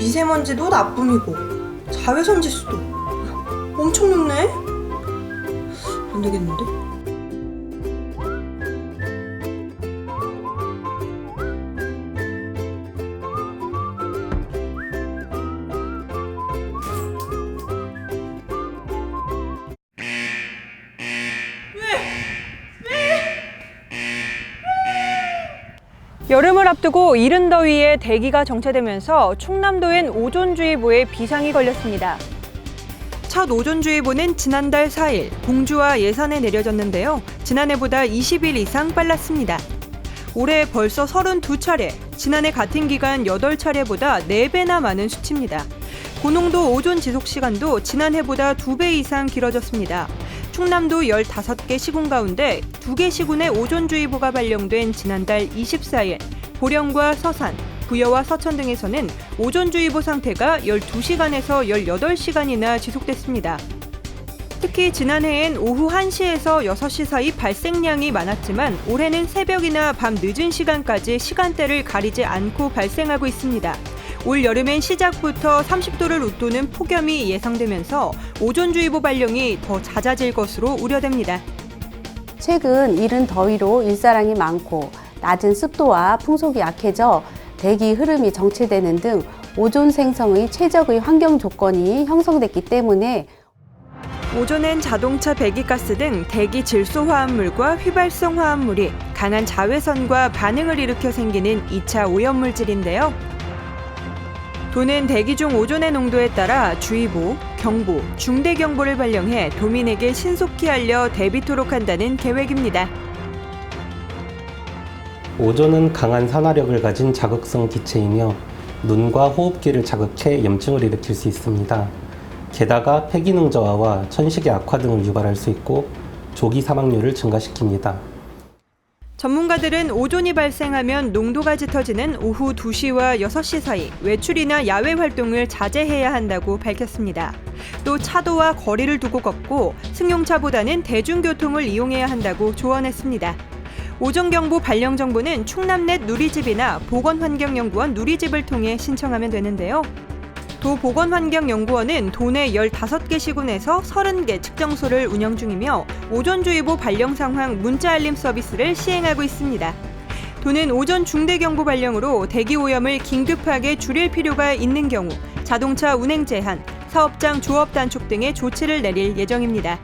미세먼지도 나쁨이고 자외선 지수도 엄청 높네. 안 되겠는데? 여름을 앞두고 이른 더위에 대기가 정체되면서 충남도엔 오존주의보에 비상이 걸렸습니다. 첫 오존주의보는 지난달 4일 공주와 예산에 내려졌는데요. 지난해보다 20일 이상 빨랐습니다. 올해 벌써 32차례, 지난해 같은 기간 8차례보다 4배나 많은 수치입니다. 고농도 오존 지속 시간도 지난해보다 2배 이상 길어졌습니다. 충남도 15개 시군 가운데 2개 시군에 오존주의보가 발령된 지난달 24일 보령과 서산, 부여와 서천 등에서는 오존주의보 상태가 12시간에서 18시간이나 지속됐습니다. 특히 지난해엔 오후 1시에서 6시 사이 발생량이 많았지만 올해는 새벽이나 밤 늦은 시간까지 시간대를 가리지 않고 발생하고 있습니다. 올 여름엔 시작부터 30도를 웃도는 폭염이 예상되면서 오존주의보 발령이 더 잦아질 것으로 우려됩니다. 최근 이른 더위로 일사량이 많고 낮은 습도와 풍속이 약해져 대기 흐름이 정체되는 등 오존 생성의 최적의 환경 조건이 형성됐기 때문에 오존엔 자동차 배기가스 등 대기 질소 화합물과 휘발성 화합물이 강한 자외선과 반응을 일으켜 생기는 2차 오염물질인데요. 도는 대기 중 오존의 농도에 따라 주의보, 경보, 중대경보를 발령해 도민에게 신속히 알려 대비토록 한다는 계획입니다. 오존은 강한 산화력을 가진 자극성 기체이며 눈과 호흡기를 자극해 염증을 일으킬 수 있습니다. 게다가 폐기능 저하와 천식의 악화 등을 유발할 수 있고 조기 사망률을 증가시킵니다. 전문가들은 오존이 발생하면 농도가 짙어지는 오후 2시와 6시 사이 외출이나 야외 활동을 자제해야 한다고 밝혔습니다. 또 차도와 거리를 두고 걷고 승용차보다는 대중교통을 이용해야 한다고 조언했습니다. 오존경보 발령 정보는 충남넷 누리집이나 보건환경연구원 누리집을 통해 신청하면 되는데요. 도 보건환경연구원은 도내 15개 시군에서 30개 측정소를 운영 중이며 오존주의보 발령 상황 문자 알림 서비스를 시행하고 있습니다. 도는 오존 중대경보 발령으로 대기 오염을 긴급하게 줄일 필요가 있는 경우 자동차 운행 제한, 사업장 조업 단축 등의 조치를 내릴 예정입니다.